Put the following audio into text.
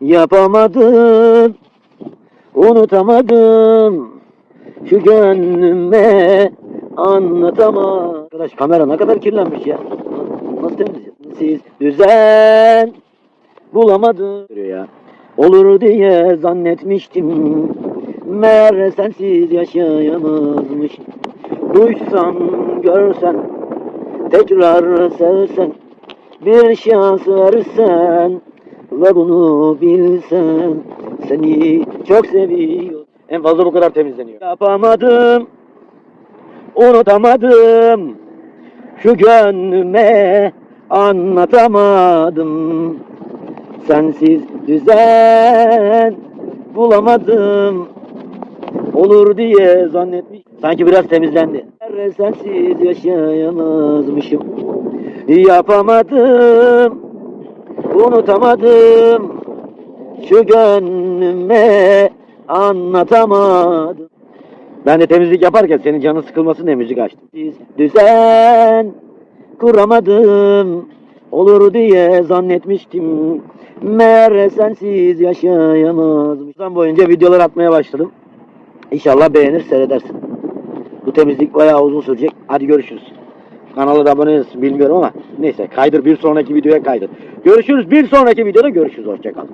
Yapamadım, unutamadım. Şu gönlüme anlatamadım. Arkadaş kamera ne kadar kirlenmiş ya. Nasıl temizleyeceğiz? Siz düzen bulamadım. Ya. Olur diye zannetmiştim. Meğer sensiz yaşayamazmış. Duysan, görsen, tekrar sevsen, bir şans versen ve bunu bilsen, seni çok seviyorum. En fazla bu kadar temizleniyor. Yapamadım, unutamadım, şu gönlüme anlatamadım. Sensiz düzen bulamadım. Olur diye zannetmiş. Sanki biraz temizlendi. Sensiz yaşayamazmışım. Yapamadım. Unutamadım. Şu gönlüme anlatamadım. Ben de temizlik yaparken senin canın sıkılmasın diye müzik açtım. Düzen kuramadım. Olur diye zannetmiştim. Meğer sensiz yaşayamazmışım. Buradan boyunca videolar atmaya başladım. İnşallah beğenir seyredersin. Bu temizlik bayağı uzun sürecek. Hadi görüşürüz. Kanala da abone bilmiyorum ama neyse kaydır bir sonraki videoya kaydır. Görüşürüz bir sonraki videoda görüşürüz. Hoşçakalın.